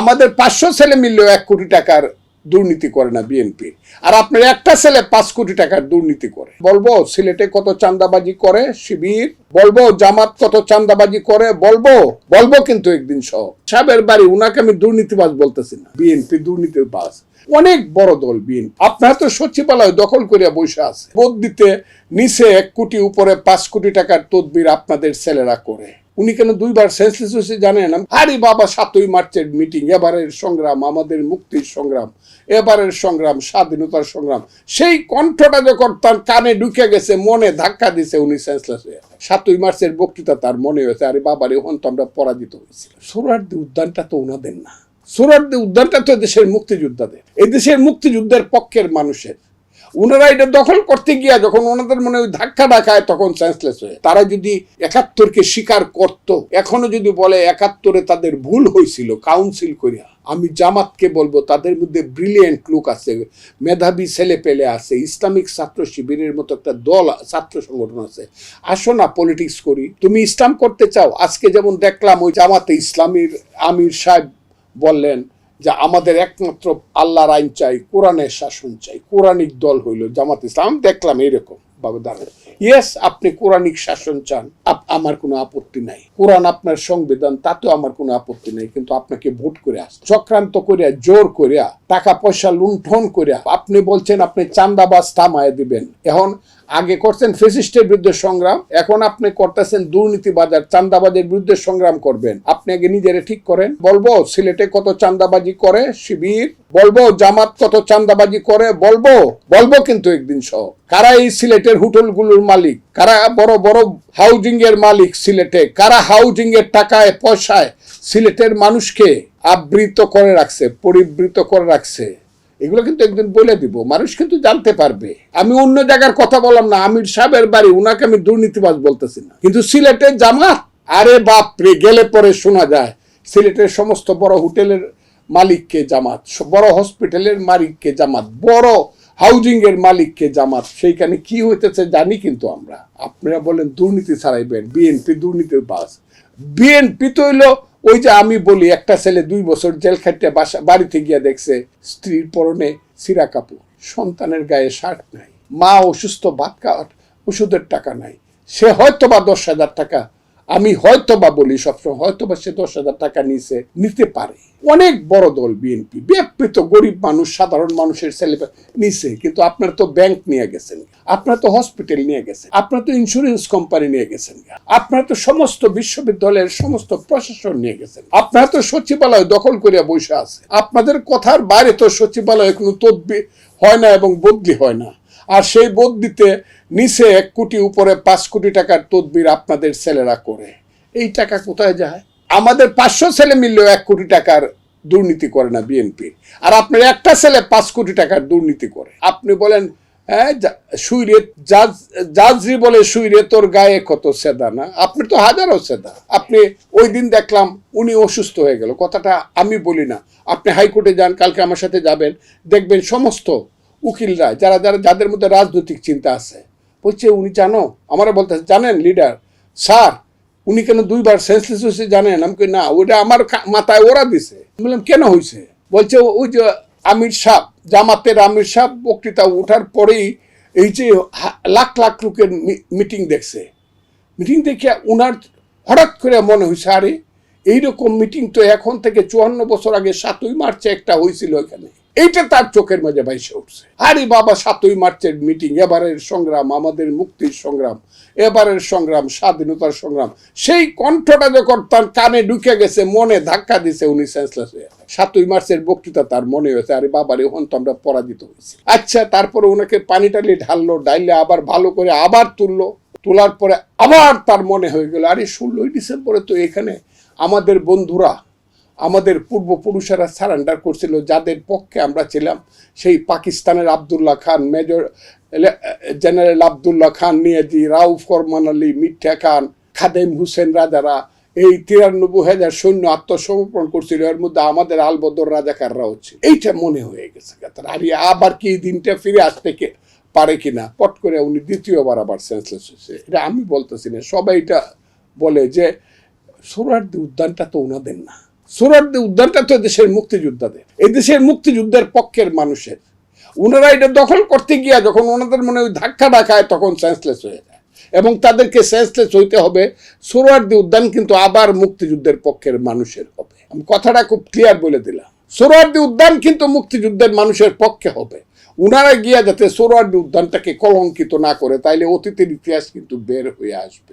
আমাদের পাঁচশো ছেলে মিললেও এক কোটি টাকার দুর্নীতি করে না বিএনপি আর আপনার একটা ছেলে পাঁচ কোটি টাকার দুর্নীতি করে। বলব, সিলেটে কত চান্দাবাজি করে শিবির, বলব, জামাত কত চান্দাবাজি করে, বলব বলব কিন্তু একদিন সহ সাহেবের বাড়ি, উনাকে আমি দুর্নীতিবাজ বলতেছি না। বিএনপি দুর্নীতিবাজ। অনেক বড় দল বিএনপি আপনারা তো সচিবালয় দখল করিয়া বসে আছে। ভোট দিতে নিচে এক কোটি, উপরে পাঁচ কোটি টাকার তদবির আপনাদের ছেলেরা করে। উনি কেন দুইবার সেন্সলেস হয়েছে জানেন? আরে বাবা, সাতই মার্চের মিটিং, এবারের সংগ্রাম, আমাদের মুক্তির সংগ্রাম, এবারের সংগ্রাম, স্বাধীনতার সংগ্রাম। সেই কণ্ঠটা যখন তার কানে ঢুকে গেছে, মনে ধাক্কা দিছে উনি সেন্সলেস হয়ে। সাতই মার্চের বক্তৃতা তার মনে হয়েছে, আরে বাবার এখন তো আমরা পরাজিত হয়েছিল সোরারদি উদ্যানটা তো ওনাদের না। সোরারদি উদ্যানটা তো দেশের মুক্তিযোদ্ধাদের। এই দেশের মুক্তিযুদ্ধের পক্ষের মানুষের। ওনারা এটা দখল করতে গিয়া যখন ওনাদের মনে ওই ধাক্কা ডাকায় তখন সেন্সলেস হয়ে তারা যদি একাত্তরকে স্বীকার করত, এখনও যদি বলে একাত্তরে তাদের ভুল হয়েছিল কাউন্সিল করিয়া, আমি জামাতকে বলব, তাদের মধ্যে ব্রিলিয়েন্ট লোক আছে, মেধাবী ছেলে পেলে আছে, ইসলামিক ছাত্র শিবিরের মতো একটা দল, ছাত্র সংগঠন আছে। আসো না পলিটিক্স করি, তুমি ইসলাম করতে চাও, আজকে যেমন দেখলাম ওই জামাতে ইসলামীর আমির সাহেব বললেন যে আমাদের একমাত্র আল্লাহর আইন চাই, কোরআনের শাসন চাই, কোরআনিক দল হইল জামাত ইসলাম। দেখলাম এইরকম ভাবে দাঁড়ায় ইয়েস আপনি কোরআনিক শাসন চান আমার কোনো আপত্তি নাই। কোরআন আপনার সংবিধান, তাতেও আমার কোনো আপত্তি নাই, কিন্তু আপনাকে ভোট করে আস। চক্রান্ত করিয়া, জোর করিয়া টাকা পয়সা লুণ্ঠন করিয়া, আপনি বলছেন আপনি চান্দাবাজ থামায় দিবেন। এখন আগে করছেন ফেসিস্টের বিরুদ্ধে সংগ্রাম, এখন আপনি করতেছেন দুর্নীতিবাজার চান্দাবাজের বিরুদ্ধে সংগ্রাম করবেন। আপনি আগে নিজেরে ঠিক করেন। বলব, সিলেটে কত চান্দাবাজি করে শিবির, বলব, জামাত কত চান্দাবাজি করে, বলব বলব কিন্তু একদিন সহ। কারা এই সিলেটের হোটেলগুলোর মালিক? কারা বড় বড় হাউজিং এর মালিক সিলেটে? কারা হাউজিং এর টাকায়, পয়সায় সিলেটের মানুষকে আবৃত করে রাখছে, পরিবৃত করে রাখছে? এগুলো কিন্তু একদিন বলে দিব, মানুষ কিন্তু জানতে পারবে। আমি অন্য জায়গার কথা বললাম না, আমির সাহেবের বাড়ি, উনাকে আমি দুর্নীতিবাজ বলতেছি না। কিন্তু সিলেটের জামাত, আরে বাপ রে গেলে পরে শোনা যায়, সিলেটের সমস্ত বড় হোটেলের মালিককে জামাত, বড় হসপিটালের মালিককে জামাত, বড় হাউজিং এর মালিককে জামাত। সেইখানে কি হইতেছে জানি কিন্তু আমরা। আপনারা বলেন দুর্নীতি ছাড়াইবেন বিএনপি দুর্নীতির বাস। বিএনপি তো হইল ওই যে আমি বলি, একটা ছেলে দুই বছর জেল খাটিয়ে বাসা বাড়িতে গিয়ে দেখছে, স্ত্রীর পরনে সিরা কাপড়। সন্তানের গায়ে শার্ট নাই। মা অসুস্থ, ভাত খাওয়ার ওষুধের টাকা নাই। সে হয়তো বা দশ হাজার টাকা আমি হয়তো বা বলি, সবসময় হয়তো বা সে দশ হাজার টাকা নিছে, নিতে পারে। অনেক বড় দল বিএনপি বিএনপি গরিব মানুষ, সাধারণ মানুষের ছেলে নিছে, কিন্তু আপনার তো ব্যাংক নিয়ে গেছেন আপনার তো হসপিটাল নিয়ে গেছেন আপনার তো ইন্স্যুরেন্স কোম্পানি নিয়ে গেছেন আপনার তো সমস্ত বিশ্ববিদ্যালয়ের সমস্ত প্রশাসন নিয়ে গেছেন আপনার তো সচিবালয় দখল করিয়া বসে আছে। আপনাদের কথার বাইরে তো সচিবালয়ে কোনো তদবি হয় না এবং বদলি হয় না। আর সেই বদলিতে নিচে এক কোটি, উপরে পাঁচ কোটি টাকার তদবির আপনাদের ছেলেরা করে। এই টাকা কোথায় যায়? আমাদের পাঁচশো ছেলে মিললেও এক কোটি টাকার দুর্নীতি করে না বিএনপি। আর আপনার একটা ছেলে পাঁচ কোটি টাকার দুর্নীতি করে। আপনি বলেন হ্যাঁ শুইরে, জাজ, জাজরি বলে শুইরে তোর গায়ে কত সেদা না? আপনি তো হাজারো সেদা। আপনি ওই দিন দেখলাম উনি অসুস্থ হয়ে গেল। কথাটা আমি বলি না। আপনি হাইকোর্টে যান, কালকে আমার সাথে যাবেন, দেখবেন সমস্ত উকিলরা যারা যারা যাদের মধ্যে রাজনৈতিক চিন্তা আছে। বলছে, উনি জানো? আমারা বলতে জানেন লিডার স্যার, উনি কেন দুইবার সেন্সলেস হয়েছে জানেন? আমি না ওটা আমার মাথায় ওরা দিছে। বললাম, কেন হয়েছে বলছে, ওই যে আমির সাহ, জামাতের আমির সাহ বক্তৃতা ওঠার পরেই এই যে লাখ লাখ লোকের মিটিং দেখছে। মিটিং দেখে উনার হঠাৎ করে মনে হয়েছে আরে, এইরকম মিটিং তো এখন থেকে চুয়ান্ন বছর আগে সাতই মার্চে একটা হয়েছিল এখানে। এইটা তার চোখের মাঝে বাইসে উঠছে। আরে বাবা, সাতই মার্চের মিটিং এবারের সংগ্রাম, আমাদের মুক্তির সংগ্রাম, এবারের সংগ্রাম, স্বাধীনতার সংগ্রাম। সেই কণ্ঠটা যখন তার কানে ঢুকে গেছে, মনে ধাক্কা দিছে উনি সেন্সলেস সাতই মার্চের বক্তৃতা তার মনে হয়েছে, আরে বাবার, এখন তো আমরা পরাজিত হয়েছি। আচ্ছা তারপরে ওনাকে পানি টালি ঢাললো ডাইলে আবার ভালো করে আবার তুললো। তোলার পরে আবার তার মনে হয়ে গেল, আরে ষোলোই ডিসেম্বরে তো এখানে আমাদের বন্ধুরা আমাদের পূর্বপুরুষেরা সারেন্ডার করছিল, যাদের পক্ষে আমরা ছিলাম, সেই পাকিস্তানের আবদুল্লাহ খান, মেজর জেনারেল আবদুল্লাহ খান নিয়াজি রাউফ ফরমান আলী, মিঠা খান, খাদেম হুসেন রাজারা, এই তিরানব্বই হাজার সৈন্য আত্মসমর্পণ করছিল। এর মধ্যে আমাদের আলবদর রাজাকাররা হচ্ছে এইটা মনে হয়ে গেছে আর আবার কি দিনটা ফিরে আসতে কে পারে কিনা? পট করে উনি দ্বিতীয়বার আবার সেন্সলেস হয়েছে। এটা আমি বলতেছি না, সবাই এটা বলে যে সোহরার্দি উদ্যানটা তো ওনাদের না। সোহরাওয়ার্দী উদ্যানটা তো দেশের মুক্তিযোদ্ধাদের। এই দেশের মুক্তিযুদ্ধের পক্ষের মানুষের। ওনারা এটা দখল করতে গিয়া যখন ওনাদের মনে ওই ধাক্কা ডাকায় তখন সেন্সলেস হয়ে যায়। এবং তাদেরকে সেন্সলেস হইতে হবে। সোহরাওয়ার্দী উদ্যান কিন্তু আবার মুক্তিযুদ্ধের পক্ষের মানুষের হবে। আমি কথাটা খুব ক্লিয়ার বলে দিলাম। সোহরাওয়ার্দী উদ্যান কিন্তু মুক্তিযুদ্ধের মানুষের পক্ষে হবে। উনারা গিয়া যাতে সোহরাওয়ার্দী উদ্যানটাকে কলঙ্কিত না করে, তাইলে অতীতের ইতিহাস কিন্তু বের হয়ে আসবে।